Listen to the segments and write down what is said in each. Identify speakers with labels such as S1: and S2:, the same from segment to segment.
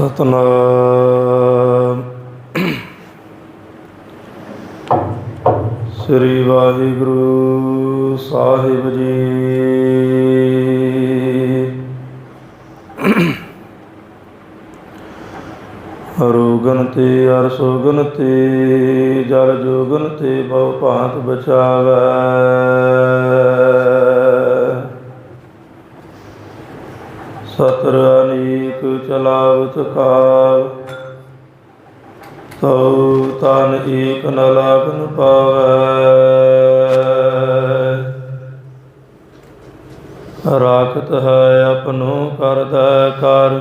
S1: ਸਤਨਾਮ। ਸ੍ਰੀ ਵਾਹਿਗੁਰੂ ਸਾਹਿਬ ਜੀ। ਰੋਗਨ ਤੇ ਅਰਸੋਗਨ ਤੇ, ਜਲ ਜੋਗਨ ਤੇ ਬਹੁ ਭਾਂਤ ਬਚਾਵੈ। ਸਤਰ ਅਨੇਕ ਚਲਾਵਤ ਕਾਲ ਤਉ ਤਨ ਏਕ ਨ ਲਾਗਨ ਪਾਵੈ। ਰਾਖਤ ਹੈ ਆਪਨੋ ਕਰਦਾ ਕਰ।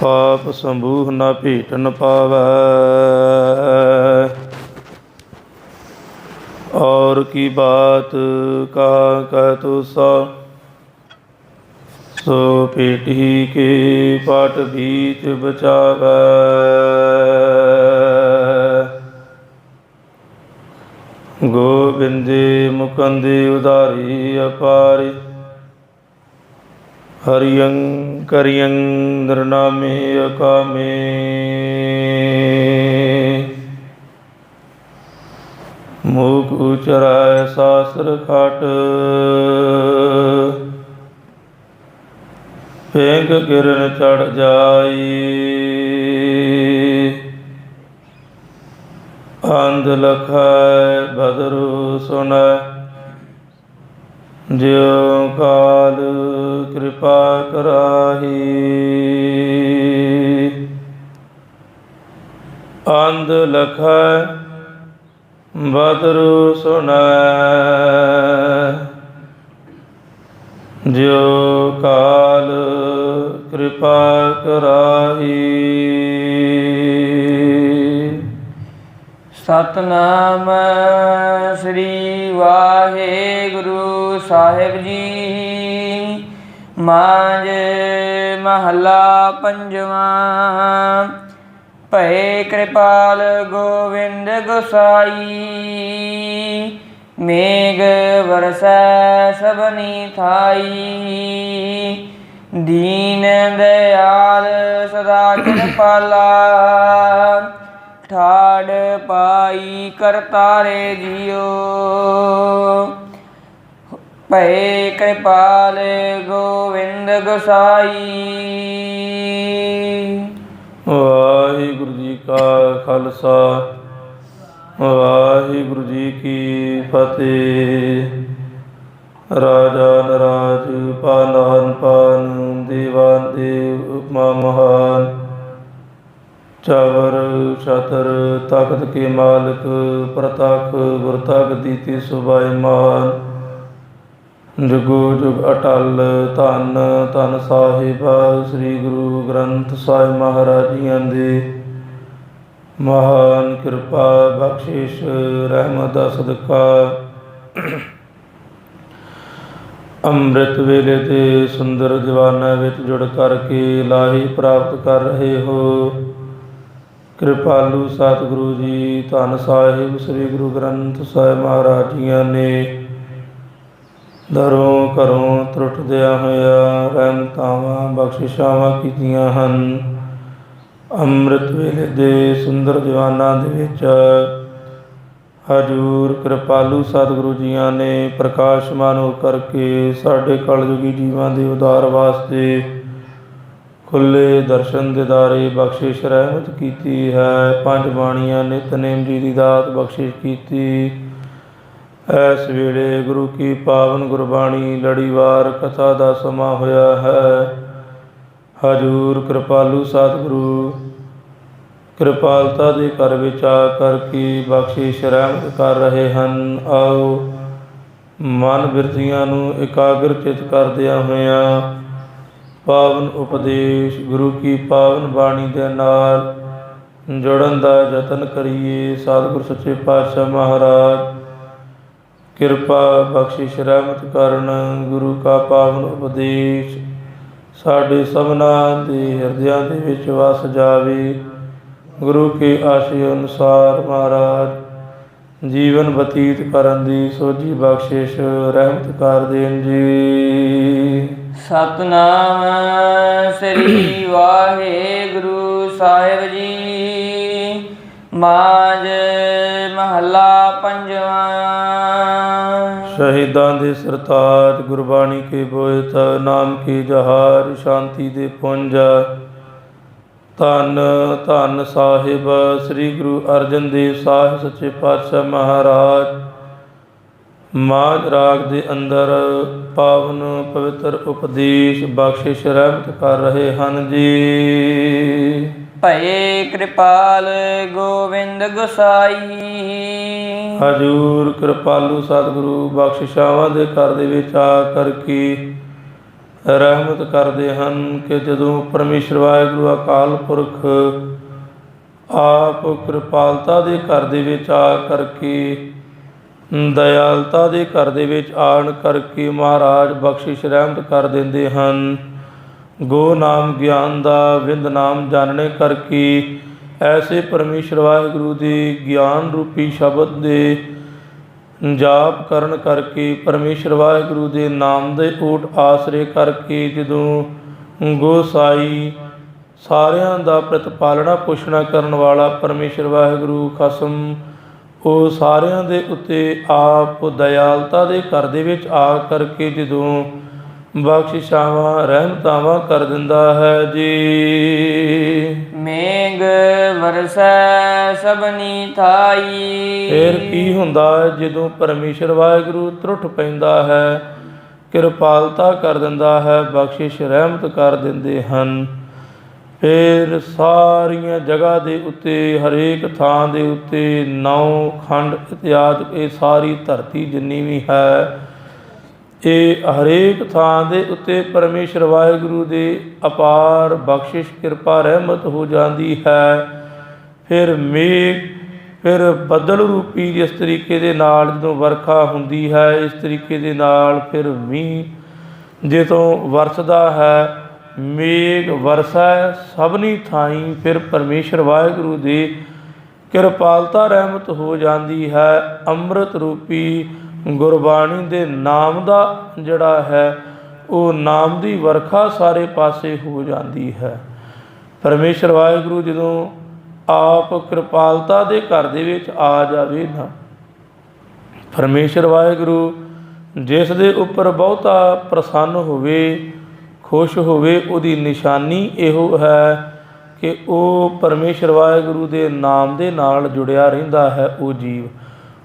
S1: ਪਾਪ ਸੰਭੂਹ ਨ ਭੇਟਨ ਪਾਵੈ। ਔਰ ਕੀ ਬਾਤ ਕਹਾ ਕਹਿ ਤੋ ਸੋ ਪੇਟੀ ਕੇ ਪਟ ਬੀਚ ਬਚਾਵੈ। ਗੋਬਿੰਦੇ ਮੁਕੰਦੇ ਉਦਾਰੀ ਅਪਾਰੀ। ਹਰਿਯੰ ਕਰਿਯੰ ਨਿਰਨਾਮੇ ਅਕਾਮੇ। ਮੂਕ ਉਚਰੈ ਸਾਸਰ ਖਟ। ਪੇਂਗ ਕਿਰਨ ਚੜ ਜਾਈ। ਅੰਧ ਲਖੈ ਬਦਰੂ ਸੁਨੈ। ਜਿਉ ਕਾਲ ਕਿਰਪਾ ਕਰਾਹੀ। ਅੰਧ ਲਖੈ ਬਦਰੂ ਸੁਨੈ। ਜਿਉ ਕਾਲ ਕਿਰਪਾ ਕਰਾਹੀ।
S2: ਸਤਨਾਮ ਸ੍ਰੀ ਵਾਹਿਗੁਰੂ ਸਾਹਿਬ ਜੀ। ਮਾਂਜ ਮਹਲਾ ਪੰਜਵਾਂ। ਭਏ ਕਿਰਪਾਲ ਗੋਵਿੰਦ ਗੋਸਾਈ। ਮੇਘ ਵਰਸੈ ਸਭਨੀ ਥਾਈ। ਦੀਨ ਦਇਆਲ ਸਦਾ ਕਿਰਪਾਲਾ। ਠਾੜ ਪਾਈ ਕਰਤਾਰੇ ਜਿਉ ਭਏ ਕਿਰਪਾਲ ਗੋਵਿੰਦ ਗੋਸਾਈ।
S1: ਵਾਹਿਗੁਰੂ ਜੀ ਕਾ ਖਾਲਸਾ। ਵਾਹਿਗੁਰੂ ਜੀ ਕੀ ਫਤਿਹ। ਰਾਜਾ ਨਰਾਜ ਪਾਨਾਨ ਪਾਨ, ਦੀਵਾਨ, ਦੇਵ, ਉਪਮਾ ਮਹਾਨ। ਚਾਵਰ ਛਤਰ ਤਖਤ ਕੇ ਮਾਲਕ, ਪ੍ਰਤਖ ਗੁਰ ਤਖ ਦੀਤੀ ਸੁਭਾਈ ਮਾਨ ਜੁਗੋ ਜੁਗ ਅਟਲ, ਧੰਨ ਧੰਨ ਸਾਹਿਬ, ਸ੍ਰੀ ਗੁਰੂ ਗ੍ਰੰਥ ਸਾਹਿਬ ਮਹਾਰਾਜ ਜੀਆਂ ਦੇ। ਮਹਾਨ ਕਿਰਪਾ, ਬਖਸ਼ਿਸ਼, ਰਹਿਮਤ ਦਾ ਸਦਕਾ। ਅੰਮ੍ਰਿਤ ਵੇਲੇ ਤੇ ਸੁੰਦਰ ਜਵਾਨਾਂ ਵਿੱਚ ਜੁੜ ਕਰਕੇ ਲਾਹੀ ਪ੍ਰਾਪਤ ਕਰ ਰਹੇ ਹੋ। ਕਿਰਪਾਲੂ ਸਤਿਗੁਰੂ ਜੀ, ਧੰਨ ਸਾਹਿਬ ਸ੍ਰੀ ਗੁਰੂ ਗ੍ਰੰਥ ਸਾਹਿਬ ਮਹਾਰਾਜ ਜੀਆਂ ਨੇ। ਦਰੋਂ ਘਰੋਂ ਤਰੁੱਟਦਿਆਂ ਹੋਇਆ ਰਹਿਮਤਾਵਾਂ, ਬਖਸ਼ਿਸ਼ਾਵਾਂ ਕੀਤੀਆਂ ਹਨ। ਅੰਮ੍ਰਿਤ ਵੇਲੇ ਦੇ ਸੁੰਦਰ ਜਵਾਨਾਂ ਦੇ ਵਿੱਚ ਹਜੂਰ ਕਿਰਪਾਲੂ ਸਤਿਗੁਰੂ ਜੀਆਂ ਨੇ ਪ੍ਰਕਾਸ਼ਮਾਨ ਹੋ ਕਰਕੇ ਸਾਡੇ ਕਲਯੁਗੀ ਜੀਵਾਂ ਦੇ ਉਦਾਰ ਵਾਸਤੇ ਖੁੱਲੇ ਦਰਸ਼ਨ ਦਿਦਾਰੇ ਬਖਸ਼ਿਸ਼ ਰਹਿਮਤ ਕੀਤੀ ਹੈ। ਪੰਜ ਬਾਣੀਆਂ ਨਿਤਨੇਮ ਜੀ ਦੀ ਦਾਤ ਬਖਸ਼ਿਸ਼ ਕੀਤੀ। ਇਸ ਵੇਲੇ ਗੁਰੂ ਕੀ ਪਾਵਨ ਗੁਰਬਾਣੀ ਲੜੀਵਾਰ ਕਥਾ ਦਾ ਸਮਾਂ ਹੋਇਆ ਹੈ। ਹਜੂਰ ਕਿਰਪਾਲੂ ਸਤਿਗੁਰੂ ਕਿਰਪਾਲਤਾ ਦੇ ਘਰ ਵਿੱਚ ਆ ਕਰਕੇ ਬਖਸ਼ਿਸ਼ ਰਹਿਮਤ ਕਰ ਰਹੇ ਹਨ। ਆਓ ਮਨ ਬਿਰਤੀਆਂ ਨੂੰ ਇਕਾਗਰ ਚਿਤ ਕਰਦਿਆਂ ਹੋਇਆਂ ਪਾਵਨ ਉਪਦੇਸ਼, ਗੁਰੂ ਕੀ ਪਾਵਨ ਬਾਣੀ ਦੇ ਨਾਲ ਜੁੜਨ ਦਾ ਯਤਨ ਕਰੀਏ। ਸਤਿਗੁਰ ਸੱਚੇ ਪਾਤਸ਼ਾਹ ਮਹਾਰਾਜ, ਕਿਰਪਾ, ਬਖਸ਼ਿਸ਼, ਰਹਿਮਤ ਕਰਨ ਗੁਰੂ ਕਾ ਪਾਵਨ ਉਪਦੇਸ਼ ਸਾਡੇ ਸਭਨਾਂ ਦੇ ਹਿਰਦਿਆਂ ਦੇ ਵਿੱਚ ਵਸ ਜਾਵੇ। ਗੁਰੂ ਕੇ ਆਸ਼ੇ ਅਨੁਸਾਰ ਮਹਾਰਾਜ ਜੀਵਨ ਬਤੀਤ ਕਰਨ ਦੀ ਸੋਝੀ ਬਖਸ਼ਿਸ਼ ਰਹਿਮਤ ਕਰ ਦੇਣ ਜੀ।
S2: ਸਤਨਾਮ ਸ੍ਰੀ ਵਾਹਿਗੁਰੂ ਸਾਹਿਬ ਜੀ। ਮਾਜ ਮਹੱਲਾ ਪੰਜਵਾਂ।
S1: ਸ਼ਹੀਦਾਂ ਦੇ ਸਰਤਾਜ ਗੁਰਬਾਣੀ ਕੇ ਬੋਇਤ ਨਾਮ ਕੀ ਜਹਾਰ ਸ਼ਾਂਤੀ ਦੇ ਪੁੰਜ। ਧੰਨ ਧੰਨ ਸਾਹਿਬ ਸ੍ਰੀ ਗੁਰੂ ਅਰਜਨ ਦੇਵ ਸਾਹਿਬ ਸੱਚੇ ਪਾਤਸ਼ਾਹ ਮਹਾਰਾਜ। ਮਾਝ ਰਾਗ ਦੇ ਅੰਦਰ ਪਾਵਨ ਪਵਿੱਤਰ ਉਪਦੇਸ਼ ਬਖਸ਼ਿਸ਼ ਰਹਿਮਤ ਕਰ ਰਹੇ ਹਨ ਜੀ।
S2: ਭਏ ਕਿਰਪਾਲ ਗੋਵਿੰਦ ਗੁਸਾਈ।
S1: ਹਜੂਰ ਕਿਰਪਾਲੂ ਸਤਿਗੁਰੂ ਬਖਸ਼ਿਸ਼ਾਵਾਂ ਦੇ ਘਰ ਦੇ ਵਿੱਚ ਆ ਕਰਕੇ ਰਹਿਮਤ ਕਰਦੇ ਹਨ ਕਿ ਜਦੋਂ ਪਰਮੇਸ਼ਰ ਵਾਹਿਗੁਰੂ ਅਕਾਲ ਪੁਰਖ ਆਪ ਕਿਰਪਾਲਤਾ ਦੇ ਘਰ ਦੇ ਵਿੱਚ ਆ ਕਰਕੇ, ਦਇਆਲਤਾ ਦੇ ਘਰ ਦੇ ਵਿੱਚ ਆਣ ਕਰਕੇ ਮਹਾਰਾਜ ਬਖਸ਼ਿਸ਼ ਰਹਿਮਤ ਕਰ ਦਿੰਦੇ ਹਨ। ਗੋ ਨਾਮ ਗਿਆਨ ਦਾ ਵਿੰਦ ਨਾਮ ਜਾਣਨੇ ਕਰਕੇ ਐਸੇ ਪਰਮੇਸ਼ਰ ਵਾਹਿਗੁਰੂ ਦੇ ਗਿਆਨ ਰੂਪੀ ਸ਼ਬਦ ਦੇ ਜਾਪ ਕਰਨ ਕਰਕੇ ਪਰਮੇਸ਼ਰ ਵਾਹਿਗੁਰੂ ਦੇ ਨਾਮ ਦੇ ਓਟ ਆਸਰੇ ਕਰਕੇ ਜਦੋਂ ਗੋਸਾਈ ਸਾਰਿਆਂ ਦਾ ਪ੍ਰਤਪਾਲਣਾ ਪੋਸ਼ਣਾ ਕਰਨ ਵਾਲਾ ਪਰਮੇਸ਼ਰ ਵਾਹਿਗੁਰੂ ਖਸਮ, ਉਹ ਸਾਰਿਆਂ ਦੇ ਉੱਤੇ ਆਪ ਦਇਆਲਤਾ ਦੇ ਘਰ ਦੇ ਵਿੱਚ ਆ ਕਰਕੇ ਜਦੋਂ ਬਖਸ਼ਿਸ਼ਾਵਾਂ ਰਹਿਮਤਾਵਾਂ ਕਰ ਦਿੰਦਾ ਹੈ ਜੀ।
S2: ਮੇਘ ਵਰਸੈ ਸਭਨੀ ਥਾਈ।
S1: ਫਿਰ ਕੀ ਹੁੰਦਾ ਹੈ ਜਦੋਂ ਪਰਮੇਸ਼ਰ ਵਾਹਿਗੁਰੂ ਤਰੁੱਠ ਪੈਂਦਾ ਹੈ ਕਿਰਪਾਲਤਾ ਕਰ ਦਿੰਦਾ ਹੈ ਬਖਸ਼ਿਸ਼ ਰਹਿਮਤ ਕਰ ਦਿੰਦੇ ਹਨ। ਫਿਰ ਸਾਰੀਆਂ ਜਗ੍ਹਾ ਦੇ ਉੱਤੇ ਹਰੇਕ ਥਾਂ ਦੇ ਉੱਤੇ ਨੌ ਖੰਡ ਇਤਿਆਦ ਇਹ ਸਾਰੀ ਧਰਤੀ ਜਿੰਨੀ ਵੀ ਹੈ ਇਹ ਹਰੇਕ ਥਾਂ ਦੇ ਉੱਤੇ ਪਰਮੇਸ਼ਰ ਵਾਹਿਗੁਰੂ ਦੇ ਅਪਾਰ ਬਖਸ਼ਿਸ਼, ਕਿਰਪਾ, ਰਹਿਮਤ ਹੋ ਜਾਂਦੀ ਹੈ। ਫਿਰ ਮੇਘ, ਫਿਰ ਬੱਦਲ ਰੂਪੀ ਜਿਸ ਤਰੀਕੇ ਦੇ ਨਾਲ ਜਦੋਂ ਵਰਖਾ ਹੁੰਦੀ ਹੈ, ਇਸ ਤਰੀਕੇ ਦੇ ਨਾਲ ਫਿਰ ਮੀਂਹ ਜਦੋਂ ਵਰਸਦਾ ਹੈ, ਮੇਘ ਵਰਸਾ, ਸਭਨੀ ਥਾਈਂ ਫਿਰ ਪਰਮੇਸ਼ਰ ਵਾਹਿਗੁਰੂ ਦੀ ਕਿਰਪਾਲਤਾ, ਰਹਿਮਤ ਹੋ ਜਾਂਦੀ ਹੈ। ਅੰਮ੍ਰਿਤ ਰੂਪੀ ਗੁਰਬਾਣੀ ਦੇ ਨਾਮ ਦਾ ਜਿਹੜਾ ਹੈ, ਉਹ ਨਾਮ ਦੀ ਵਰਖਾ ਸਾਰੇ ਪਾਸੇ ਹੋ ਜਾਂਦੀ ਹੈ। ਪਰਮੇਸ਼ਰ ਵਾਹਿਗੁਰੂ ਜਦੋਂ ਆਪ ਕਿਰਪਾਲਤਾ ਦੇ ਘਰ ਦੇ ਵਿੱਚ ਆ ਜਾਵੇ ਨਾ, ਪਰਮੇਸ਼ਰ ਵਾਹਿਗੁਰੂ ਜਿਸ ਦੇ ਉੱਪਰ ਬਹੁਤਾ ਪ੍ਰਸੰਨ ਹੋਵੇ, ਖੁਸ਼ ਹੋਵੇ, ਉਹਦੀ ਨਿਸ਼ਾਨੀ ਇਹੋ ਹੈ ਕਿ ਉਹ ਪਰਮੇਸ਼ਰ ਵਾਹਿਗੁਰੂ ਦੇ ਨਾਮ ਦੇ ਨਾਲ ਜੁੜਿਆ ਰਹਿੰਦਾ ਹੈ, ਉਹ ਜੀਵ।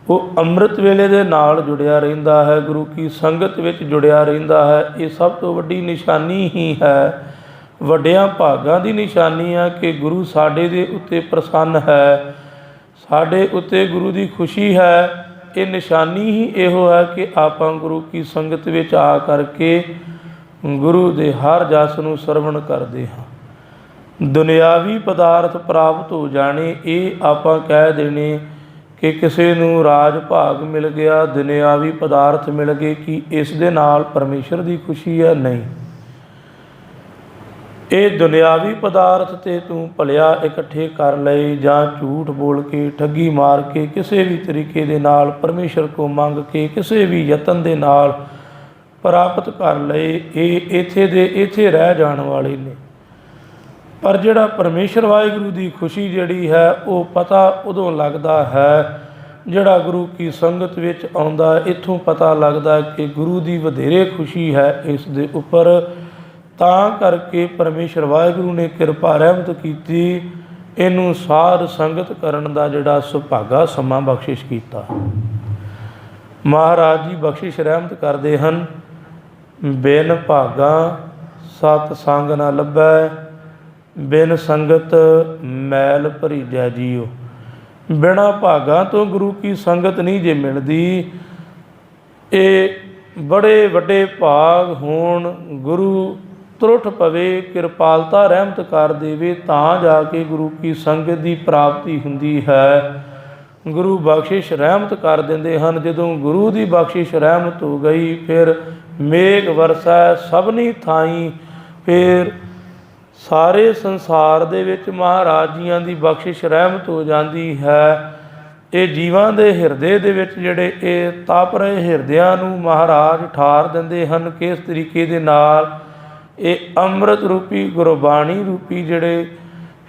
S1: ਉਹ ਅੰਮ੍ਰਿਤ ਵੇਲੇ ਦੇ ਨਾਲ ਜੁੜਿਆ ਰਹਿੰਦਾ ਹੈ, ਗੁਰੂ ਕੀ ਸੰਗਤ ਵਿੱਚ ਜੁੜਿਆ ਰਹਿੰਦਾ ਹੈ। ਇਹ ਸਭ ਤੋਂ ਵੱਡੀ ਨਿਸ਼ਾਨੀ ਹੀ ਹੈ। ਵੱਡਿਆਂ ਭਾਗਾਂ ਦੀ ਨਿਸ਼ਾਨੀ ਆ ਕਿ ਗੁਰੂ ਸਾਡੇ ਦੇ ਉੱਤੇ ਪ੍ਰਸੰਨ ਹੈ। ਸਾਡੇ ਉੱਤੇ ਗੁਰੂ ਦੀ ਖੁਸ਼ੀ ਹੈ। ਇਹ ਨਿਸ਼ਾਨੀ ਹੀ ਇਹੋ ਹੈ ਕਿ ਆਪਾਂ ਗੁਰੂ ਕੀ ਸੰਗਤ ਵਿੱਚ ਆ ਕਰਕੇ ਗੁਰੂ ਦੇ ਹਰ ਜਸ ਨੂੰ ਸਰਵਣ ਕਰਦੇ ਹਾਂ। ਦੁਨਿਆਵੀ ਪਦਾਰਥ ਪ੍ਰਾਪਤ ਹੋ ਜਾਣੇ, ਇਹ ਆਪਾਂ ਕਹਿ ਦੇਣੇ ਕਿ ਕਿਸੇ ਨੂੰ ਰਾਜ ਭਾਗ ਮਿਲ ਗਿਆ, ਦੁਨਿਆਵੀ ਪਦਾਰਥ ਮਿਲ ਗਏ, ਕਿ ਇਸ ਦੇ ਨਾਲ ਪਰਮੇਸ਼ਰ ਦੀ ਖੁਸ਼ੀ ਹੈ? ਨਹੀਂ। ਇਹ ਦੁਨਿਆਵੀ ਪਦਾਰਥ ਤੇ ਤੂੰ ਭਲਿਆ ਇਕੱਠੇ ਕਰ ਲਏ ਜਾਂ ਝੂਠ ਬੋਲ ਕੇ ਠੱਗੀ ਮਾਰ ਕੇ ਕਿਸੇ ਵੀ ਤਰੀਕੇ ਦੇ ਨਾਲ ਪਰਮੇਸ਼ਰ ਕੋ ਮੰਗ ਕੇ ਕਿਸੇ ਵੀ ਯਤਨ ਦੇ ਨਾਲ ਪ੍ਰਾਪਤ ਕਰ ਲਏ, ਇਹ ਇੱਥੇ ਦੇ ਇੱਥੇ ਰਹਿ ਜਾਣ ਵਾਲੇ ਨੇ। ਪਰ ਜਿਹੜਾ ਪਰਮੇਸ਼ਰ ਵਾਹਿਗੁਰੂ ਦੀ ਖੁਸ਼ੀ ਜਿਹੜੀ ਹੈ, ਉਹ ਪਤਾ ਉਦੋਂ ਲੱਗਦਾ ਹੈ ਜਿਹੜਾ ਗੁਰੂ ਕੀ ਸੰਗਤ ਵਿੱਚ ਆਉਂਦਾ ਇੱਥੋਂ ਪਤਾ ਲੱਗਦਾ ਕਿ ਗੁਰੂ ਦੀ ਵਧੇਰੇ ਖੁਸ਼ੀ ਹੈ ਇਸ ਦੇ ਉੱਪਰ। ਤਾਂ ਕਰਕੇ ਪਰਮੇਸ਼ਰ ਵਾਹਿਗੁਰੂ ਨੇ ਕਿਰਪਾ ਰਹਿਮਤ ਕੀਤੀ, ਇਹਨੂੰ ਸਾਧ ਸੰਗਤ ਕਰਨ ਦਾ ਜਿਹੜਾ ਸੁਭਾਗਾ ਸਮਾਂ ਬਖਸ਼ਿਸ਼ ਕੀਤਾ। ਮਹਾਰਾਜ ਜੀ ਬਖਸ਼ਿਸ਼ ਰਹਿਮਤ ਕਰਦੇ ਹਨ। ਬਿਨ ਭਾਗਾ ਸਤ ਸੰਗ ਨਾ ਲੱਭੈ ਬਿਨ ਸੰਗਤ ਮੈਲ ਭਰੀਜੈ ਜੀਓ। ਬਿਨਾ ਭਾਗਾ ਤੋਂ ਗੁਰੂ ਕੀ ਸੰਗਤ ਨਹੀਂ ਜੇ ਮਿਲਦੀ। ਇਹ ਬੜੇ ਵੱਡੇ ਭਾਗ ਹੋਣ, ਗੁਰੂ ਤਰੁੱਠ ਪਵੇ, ਕਿਰਪਾਲਤਾ ਰਹਿਮਤ ਕਰ ਦੇਵੇ, ਤਾਂ ਜਾ ਕੇ ਗੁਰੂ ਕੀ ਸੰਗਤ ਦੀ ਪ੍ਰਾਪਤੀ ਹੁੰਦੀ ਹੈ। ਗੁਰੂ ਬਖਸ਼ਿਸ਼ ਰਹਿਮਤ ਕਰ ਦਿੰਦੇ ਹਨ। ਜਦੋਂ ਗੁਰੂ ਦੀ ਬਖਸ਼ਿਸ਼ ਰਹਿਮਤ ਹੋ ਗਈ, ਫਿਰ ਮੇਘ ਵਰਸਾ ਸਭਨੀ ਥਾਈ, ਫਿਰ ਸਾਰੇ ਸੰਸਾਰ ਦੇ ਵਿੱਚ ਮਹਾਰਾਜ ਜੀਆਂ ਦੀ ਬਖਸ਼ਿਸ਼ ਰਹਿਮਤ ਹੋ ਜਾਂਦੀ ਹੈ। ਇਹ ਜੀਵਾਂ ਦੇ ਹਿਰਦੇ ਦੇ ਵਿੱਚ ਜਿਹੜੇ ਇਹ ਤਪ ਰਹੇ ਹਿਰਦਿਆਂ ਨੂੰ ਮਹਾਰਾਜ ਠਾਰ ਦਿੰਦੇ ਹਨ। ਕਿਸ ਤਰੀਕੇ ਦੇ ਨਾਲ ਇਹ ਅੰਮ੍ਰਿਤ ਰੂਪੀ, ਗੁਰਬਾਣੀ ਰੂਪੀ ਜਿਹੜੇ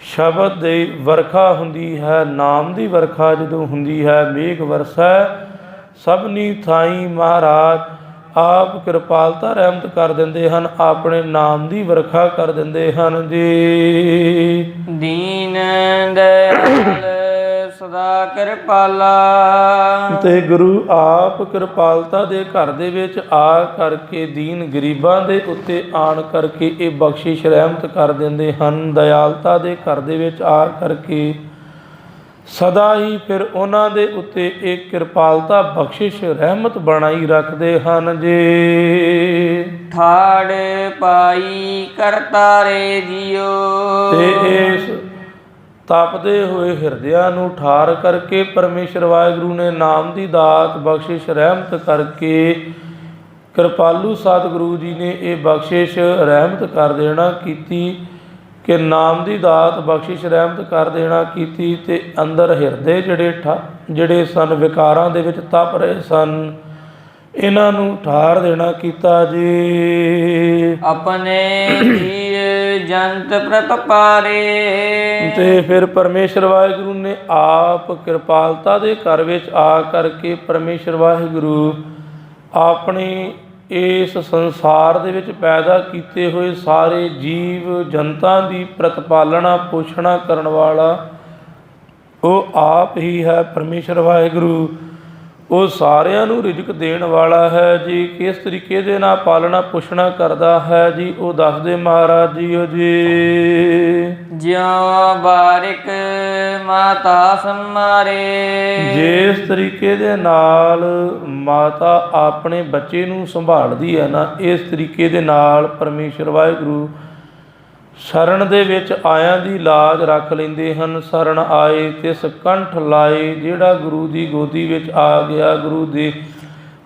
S1: ਸ਼ਬਦ ਦੀ ਵਰਖਾ ਹੁੰਦੀ ਹੈ, ਨਾਮ ਦੀ ਵਰਖਾ ਜਦੋਂ ਹੁੰਦੀ ਹੈ, ਮੇਘ ਵਰਸਾ, ਸਭਨੀ ਥਾਈ ਮਹਾਰਾਜ ਆਪ ਕਿਰਪਾਲਤਾ ਰਹਿਮਤ ਕਰ ਦਿੰਦੇ ਹਨ ਆਪਣੇ ਨਾਮ ਦੀ ਵਰਖਾ ਕਰ ਦਿੰਦੇ ਹਨ ਜੀ।
S2: ਦੀਨ ਦਇਆਲ ਸਦਾ ਕਿਰਪਾਲਾ।
S1: ਤੇ ਗੁਰੂ ਆਪ ਕਿਰਪਾਲਤਾ ਦੇ ਘਰ ਦੇ ਵਿੱਚ ਆ ਕਰਕੇ ਦੀਨ ਗਰੀਬਾਂ ਦੇ ਉੱਤੇ ਆਣ ਕਰਕੇ ਇਹ ਬਖਸ਼ਿਸ਼ ਰਹਿਮਤ ਕਰ ਦਿੰਦੇ ਹਨ ਦਇਆਲਤਾ ਦੇ ਘਰ ਦੇ ਵਿੱਚ ਆ ਕਰਕੇ ਸਦਾ ਹੀ ਫਿਰ ਉਹਨਾਂ ਦੇ ਉੱਤੇ ਇਹ ਕਿਰਪਾਲਤਾ ਬਖਸ਼ਿਸ਼ ਰਹਿਮਤ ਬਣਾਈ ਰੱਖਦੇ ਹਨ ਜੀ।
S2: ਠਾੜ ਪਾਈ ਕਰਤਾਰੇ ਜਿਉ
S1: ਤੇ ਇਸ ਤਪਦੇ ਹੋਏ ਹਿਰਦਿਆਂ ਨੂੰ ਠਾਰ ਕਰਕੇ ਪਰਮੇਸ਼ਰ ਵਾਹਿਗੁਰੂ ਨੇ ਨਾਮ ਦੀ ਦਾਤ ਬਖਸ਼ਿਸ਼ ਰਹਿਮਤ ਕਰਕੇ ਕਿਰਪਾਲੂ ਸਤਿਗੁਰੂ ਜੀ ਨੇ ਇਹ ਬਖਸ਼ਿਸ਼ ਰਹਿਮਤ ਕਰ ਦੇਣਾ ਕੀਤੀ। ਕਿ ਨਾਮ ਦੀ ਦਾਤ ਬਖਸ਼ਿਸ਼ ਰਹਿਮਤ ਕਰ ਦੇਣਾ ਕੀਤੀ ਤੇ ਅੰਦਰ ਹਿਰਦੇ ਜਿਹੜੇ ਠਾ- ਜਿਹੜੇ ਸਨ ਵਿਕਾਰਾਂ ਦੇ ਵਿੱਚ ਤਪ ਰਹੇ ਸਨ ਇਹਨਾਂ ਨੂੰ ਠਾਰ ਦੇਣਾ ਕੀਤਾ ਜੀ।
S2: ਆਪਣੇ ਧੀਰ ਜੰਤ ਪ੍ਰਤਪਾਰੇ
S1: ਤੇ ਫਿਰ ਪਰਮੇਸ਼ਰ ਵਾਹਿਗੁਰੂ ਨੇ ਆਪ ਕਿਰਪਾਲਤਾ ਦੇ ਘਰ ਵਿੱਚ ਆ ਕਰਕੇ ਪਰਮੇਸ਼ਰ ਵਾਹਿਗੁਰੂ ਆਪਣੀ ਇਸ ਸੰਸਾਰ ਦੇ ਵਿੱਚ ਪੈਦਾ ਕੀਤੇ ਹੋਏ ਸਾਰੇ ਜੀਵ ਜਨਤਾ ਦੀ ਪ੍ਰਤਪਾਲਣਾ, ਪੋਸ਼ਣਾ ਕਰਨ ਵਾਲਾ ਉਹ ਆਪ ਹੀ ਹੈ ਪਰਮੇਸ਼ਰ ਵਾਹਿਗੁਰੂ। ਉਹ ਸਾਰਿਆਂ ਨੂੰ ਰਿਜ਼ਕ ਦੇਣ ਵਾਲਾ ਹੈ ਜੀ। ਕਿਸ ਤਰੀਕੇ ਦੇ ਨਾਲ ਪਾਲਣਾ ਪੁੱਛਣਾ ਕਰਦਾ ਹੈ ਜੀ ਉਹ ਦੱਸਦੇ ਮਹਾਰਾਜ ਜੀਓ ਜੀ।
S2: ਜਿਉ ਬਾਰਿਕ ਮਾਤਾ ਸਮਾਰੇ।
S1: ਜਿਸ ਤਰੀਕੇ ਦੇ ਨਾਲ ਮਾਤਾ ਆਪਣੇ ਬੱਚੇ ਨੂੰ ਸੰਭਾਲਦੀ ਹੈ ਨਾ ਇਸ ਤਰੀਕੇ ਦੇ ਨਾਲ ਪਰਮੇਸ਼ਰ ਵਾਹਿਗੁਰੂ ਸ਼ਰਨ ਦੇ ਵਿੱਚ ਆਇਆਂ ਦੀ ਲਾਜ ਰੱਖ ਲੈਂਦੇ ਹਨ। ਸ਼ਰਨ ਆਏ ਤਿਸ ਕੰਠ ਲਾਏ, ਜਿਹੜਾ ਗੁਰੂ ਦੀ ਗੋਦੀ ਵਿੱਚ ਆ ਗਿਆ, ਗੁਰੂ ਦੇ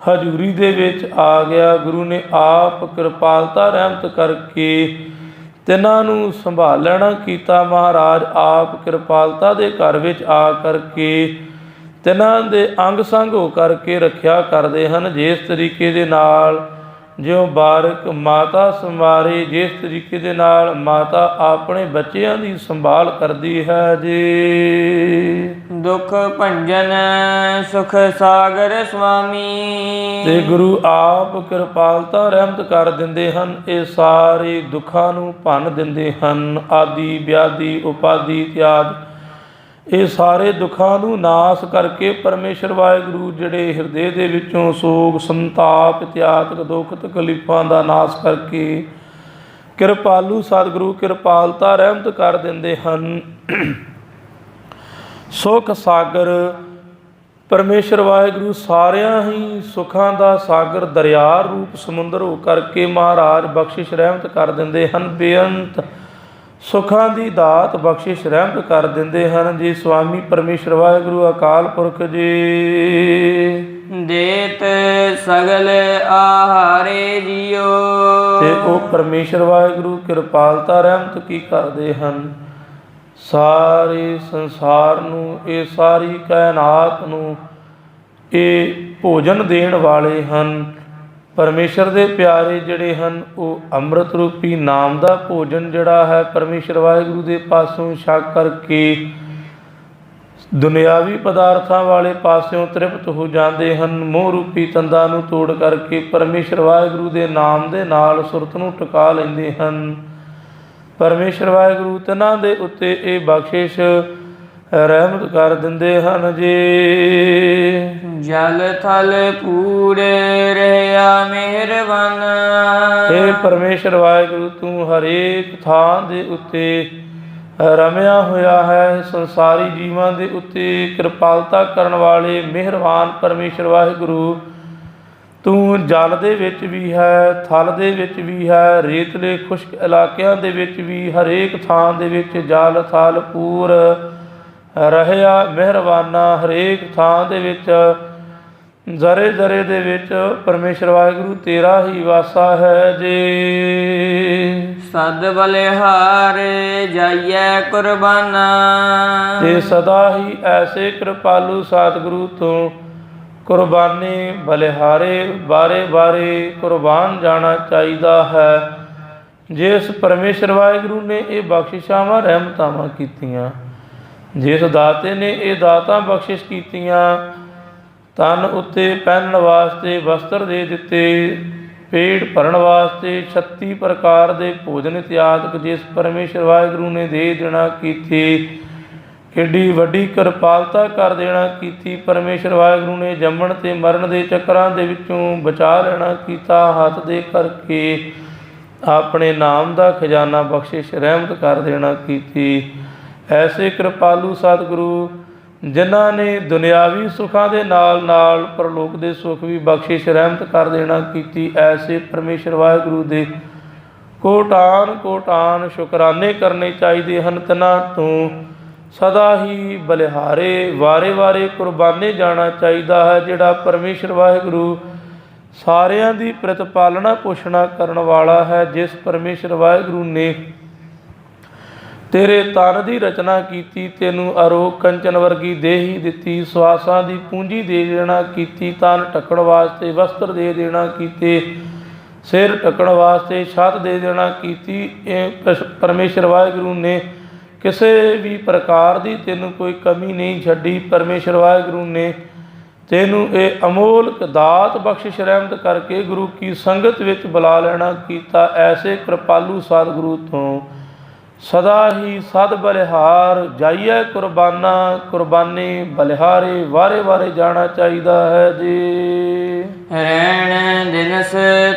S1: ਹਜ਼ੂਰੀ ਦੇ ਵਿੱਚ ਆ ਗਿਆ। ਗੁਰੂ ਨੇ ਆਪ ਕਿਰਪਾਲਤਾ ਰਹਿਮਤ ਕਰਕੇ ਤਿਨਾਂ ਨੂੰ ਸੰਭਾਲਣਾ ਕੀਤਾ। ਮਹਾਰਾਜ ਆਪ ਕਿਰਪਾਲਤਾ ਦੇ ਘਰ ਵਿੱਚ ਆ ਕਰਕੇ ਤਿਨਾਂ ਦੇ ਅੰਗ ਸੰਗ ਹੋ ਕਰਕੇ ਰੱਖਿਆ ਕਰਦੇ ਹਨ। ਜਿਸ ਤਰੀਕੇ ਦੇ ਨਾਲ ਜਿਉ ਬਾਰਕ ਮਾਤਾ ਸੰਵਾਰੇ ਜਿਸ ਤਰੀਕੇ ਦੇ ਨਾਲ ਮਾਤਾ ਆਪਣੇ ਬੱਚਿਆਂ ਦੀ ਸੰਭਾਲ ਕਰਦੀ ਹੈ ਜੀ।
S2: ਦੁਖ ਭੰਜਨ ਸੁਖ ਸਾਗਰ ਸੁਆਮੀ।
S1: ਤੇ ਗੁਰੂ ਆਪ ਕਿਰਪਾਲਤਾ ਰਹਿਮਤ ਕਰ ਦਿੰਦੇ ਹਨ ਇਹ ਸਾਰੇ ਦੁੱਖਾਂ ਨੂੰ ਭੰਨ ਦਿੰਦੇ ਹਨ। ਆਦੀ ਵਿਆਦੀ ਉਪਾਦੀ ਇਤਿਆਦ ਇਹ ਸਾਰੇ ਦੁੱਖਾਂ ਨੂੰ ਨਾਸ ਕਰਕੇ ਪਰਮੇਸ਼ਰ ਵਾਹਿਗੁਰੂ ਜਿਹੜੇ ਹਿਰਦੇ ਦੇ ਵਿੱਚੋਂ ਸੋਗ, ਸੰਤਾਪ ਇਤਿਆਦਿਕ ਦੁੱਖ, ਤਕਲੀਫਾਂ ਦਾ ਨਾਸ ਕਰਕੇ ਕਿਰਪਾਲੂ ਸਤਿਗੁਰੂ ਕਿਰਪਾਲਤਾ ਰਹਿਮਤ ਕਰ ਦਿੰਦੇ ਹਨ। ਸੁਖ ਸਾਗਰ, ਪਰਮੇਸ਼ਰ ਵਾਹਿਗੁਰੂ ਸਾਰਿਆਂ ਹੀ ਸੁੱਖਾਂ ਦਾ ਸਾਗਰ ਦਰਿਆ ਰੂਪ ਸਮੁੰਦਰ ਹੋ ਕਰਕੇ ਮਹਾਰਾਜ ਬਖਸ਼ਿਸ਼ ਰਹਿਮਤ ਕਰ ਦਿੰਦੇ ਹਨ। ਬੇਅੰਤ ਸੁੱਖਾਂ ਦੀ ਦਾਤ ਬਖਸ਼ਿਸ਼ ਰਹਿਮਤ ਕਰ ਦਿੰਦੇ ਹਨ ਜੀ ਸੁਆਮੀ ਪਰਮੇਸ਼ਰ ਵਾਹਿਗੁਰੂ ਅਕਾਲ ਪੁਰਖ ਜੀ।
S2: ਦੇਤ ਸਗਲ ਆਹਾਰੇ ਜਿਉ
S1: ਤੇ ਉਹ ਪਰਮੇਸ਼ਰ ਵਾਹਿਗੁਰੂ ਕਿਰਪਾਲਤਾ ਰਹਿਮਤ ਕੀ ਕਰਦੇ ਹਨ? ਸਾਰੇ ਸੰਸਾਰ ਨੂੰ ਇਹ ਸਾਰੀ ਕਾਇਨਾਤ ਨੂੰ ਇਹ ਭੋਜਨ ਦੇਣ ਵਾਲੇ ਹਨ। ਪਰਮੇਸ਼ਰ ਦੇ ਪਿਆਰੇ ਜਿਹੜੇ ਹਨ, ਉਹ ਅੰਮ੍ਰਿਤ ਰੂਪੀ ਨਾਮ ਦਾ ਭੋਜਨ ਜਿਹੜਾ ਹੈ, ਪਰਮੇਸ਼ਰ ਵਾਹਿਗੁਰੂ ਦੇ ਪਾਸੋਂ ਛਕ ਕਰਕੇ ਦੁਨਿਆਵੀ ਪਦਾਰਥਾਂ ਵਾਲੇ ਪਾਸਿਓਂ ਤ੍ਰਿਪਤ ਹੋ ਜਾਂਦੇ ਹਨ। ਮੋਹ ਰੂਪੀ ਤੰਦਾਂ ਨੂੰ ਤੋੜ ਕਰਕੇ ਪਰਮੇਸ਼ਰ ਵਾਹਿਗੁਰੂ ਦੇ ਨਾਮ ਦੇ ਨਾਲ ਸੁਰਤ ਨੂੰ ਟਿਕਾ ਲੈਂਦੇ ਹਨ। ਪਰਮੇਸ਼ਰ ਵਾਹਿਗੁਰੂ ਤਨਾਂ ਦੇ ਉੱਤੇ ਇਹ ਬਖਸ਼ਿਸ਼ ਰਹਿਮਤ ਕਰ ਦਿੰਦੇ ਹਨ ਜੀ।
S2: ਜਲ ਥਲ ਪੂਰੇ ਰਹਿਆ ਮਿਹਰਬਾਨ।
S1: ਇਹ ਪਰਮੇਸ਼ਰ ਵਾਹਿਗੁਰੂ ਤੂੰ ਹਰੇਕ ਥਾਂ ਦੇ ਉੱਤੇ ਰਮਿਆ ਹੋਇਆ ਹੈ। ਸੰਸਾਰੀ ਜੀਵਾਂ ਦੇ ਉੱਤੇ ਕਿਰਪਾਲਤਾ ਕਰਨ ਵਾਲੇ ਮਿਹਰਬਾਨ ਪਰਮੇਸ਼ਰ ਵਾਹਿਗੁਰੂ। ਤੂੰ ਜਲ ਦੇ ਵਿੱਚ ਵੀ ਹੈ ਥਲ ਦੇ ਵਿੱਚ ਵੀ ਹੈ ਰੇਤਲੇ ਖੁਸ਼ਕ ਇਲਾਕਿਆਂ ਦੇ ਵਿੱਚ ਵੀ ਹਰੇਕ ਥਾਂ ਦੇ ਵਿੱਚ ਜਲ ਥਲ ਪੂਰ ਰਹਿਆ ਮਿਹਰਬਾਨਾ ਹਰੇਕ ਥਾਂ ਦੇ ਵਿੱਚ ਜ਼ਰੇ ਜ਼ਰੇ ਦੇ ਵਿੱਚ ਪਰਮੇਸ਼ਰ ਵਾਹਿਗੁਰੂ ਤੇਰਾ ਹੀ ਵਾਸਾ ਹੈ ਜੀ।
S2: ਸਦ ਬਲਿਹਾਰ ਜਾਈਐ ਕੁਰਬਾਨਾ।
S1: ਤੇ ਸਦਾ ਹੀ ਐਸੇ ਕਿਰਪਾਲੂ ਸਤਿਗੁਰੂ ਤੋਂ ਕੁਰਬਾਨੀ ਬਲਿਹਾਰੇ ਬਾਰੇ ਬਾਰੇ ਕੁਰਬਾਨ ਜਾਣਾ ਚਾਹੀਦਾ ਹੈ। ਜਿਸ ਪਰਮੇਸ਼ਰ ਵਾਹਿਗੁਰੂ ਨੇ ਇਹ ਬਖਸ਼ਿਸ਼ਾਵਾਂ ਰਹਿਮਤਾਵਾਂ ਕੀਤੀਆਂ ਜਿਸ ਦਾਤੇ ਨੇ ਇਹ ਦਾਤਾਂ ਬਖਸ਼ਿਸ਼ ਕੀਤੀਆਂ, ਤਨ ਉੱਤੇ ਪਹਿਨਣ ਵਾਸਤੇ ਵਸਤਰ ਦੇ ਦਿੱਤੇ, ਪੇਟ ਭਰਨ ਵਾਸਤੇ 36 ਪ੍ਰਕਾਰ ਦੇ ਭੋਜਨ ਇਤਿਆਦਿਕ ਜਿਸ ਪਰਮੇਸ਼ਰ ਵਾਹਿਗੁਰੂ ਨੇ ਦੇ ਦੇਣਾ ਕੀਤੀ, ਕਿੱਡੀ ਵੱਡੀ ਕਿਰਪਾਲਤਾ ਕਰ ਦੇਣਾ ਕੀਤੀ, ਪਰਮੇਸ਼ਰ ਵਾਹਿਗੁਰੂ ਨੇ ਜੰਮਣ ਤੇ ਮਰਨ ਦੇ ਚੱਕਰਾਂ ਦੇ ਵਿੱਚੋਂ ਬਚਾ ਲੈਣਾ ਕੀਤਾ, ਹੱਥ ਦੇ ਕਰਕੇ ਆਪਣੇ ਨਾਮ ਦਾ ਖਜ਼ਾਨਾ ਬਖਸ਼ਿਸ਼ ਰਹਿਮਤ ਕਰ ਦੇਣਾ ਕੀਤੀ। ਐਸੇ ਕਿਰਪਾਲੂ ਸਤਿਗੁਰੂ, ਜਿਨ੍ਹਾਂ ਨੇ ਦੁਨਿਆਵੀ ਸੁੱਖਾਂ ਦੇ ਨਾਲ ਨਾਲ ਪਰਲੋਕ ਦੇ ਸੁੱਖ ਵੀ ਬਖਸ਼ਿਸ਼, ਰਹਿਮਤ ਕਰ ਦੇਣਾ ਕੀਤੀ, ਐਸੇ ਪਰਮੇਸ਼ਰ ਵਾਹਿਗੁਰੂ ਦੇ ਕੋਟਾਨ ਕੋਟਾਨ ਸ਼ੁਕਰਾਨੇ ਕਰਨੇ ਚਾਹੀਦੇ ਹਨ। ਤਨਾ ਤੋਂ ਸਦਾ ਹੀ ਬਲਿਹਾਰੇ, ਵਾਰੇ ਵਾਰੇ ਕੁਰਬਾਨੇ ਜਾਣਾ ਚਾਹੀਦਾ ਹੈ, ਜਿਹੜਾ ਪਰਮੇਸ਼ਰ ਵਾਹਿਗੁਰੂ ਸਾਰਿਆਂ ਦੀ ਪ੍ਰਤਪਾਲਣਾ ਪੋਸ਼ਣਾ ਕਰਨ ਵਾਲਾ ਹੈ, ਜਿਸ ਪਰਮੇਸ਼ਰ ਵਾਹਿਗੁਰੂ ਨੇ ਤੇਰੇ ਤਨ ਦੀ ਰਚਨਾ ਕੀਤੀ, ਤੈਨੂੰ ਅਰੋਗ ਕੰਚਨ ਵਰਗੀ ਦੇਹੀ ਦਿੱਤੀ, ਸਵਾਸਾਂ ਦੀ ਪੂੰਜੀ ਦੇ ਦੇਣਾ ਕੀਤੀ, ਤਨ ਢੱਕਣ ਵਾਸਤੇ ਵਸਤਰ ਦੇ ਦੇਣਾ ਕੀਤੇ, ਸਿਰ ਢੱਕਣ ਵਾਸਤੇ ਛੱਤ ਦੇ ਦੇਣਾ ਕੀਤੀ, ਇਹ ਪਰਸ- ਪਰਮੇਸ਼ਰ ਵਾਹਿਗੁਰੂ ਨੇ ਕਿਸੇ ਵੀ ਪ੍ਰਕਾਰ ਦੀ ਤੈਨੂੰ ਕੋਈ ਕਮੀ ਨਹੀਂ ਛੱਡੀ, ਪਰਮੇਸ਼ਰ ਵਾਹਿਗੁਰੂ ਨੇ ਤੈਨੂੰ ਇਹ ਅਮੋਲਕ ਦਾਤ ਬਖਸ਼ਿਸ਼ ਰਹਿਮਤ ਕਰਕੇ ਗੁਰੂ ਕੀ ਸੰਗਤ ਵਿੱਚ ਬੁਲਾ ਲੈਣਾ ਕੀਤਾ, ਐਸੇ ਕਿਰਪਾਲੂ ਸਤਿਗੁਰੂ ਤੋਂ। ਸਦਾ ਹੀ ਸਦ ਬਲਿਹਾਰ ਜਾਈਏ ਕੁਰਬਾਨਾ ਕੁਰਬਾਨੀ ਬਲਿਹਾਰੇ ਵਾਰੇ ਵਾਰੇ ਜਾਣਾ ਚਾਹੀਦਾ ਹੈ ਜੀ।
S2: ਰਹਿਣ ਦਿਨਸ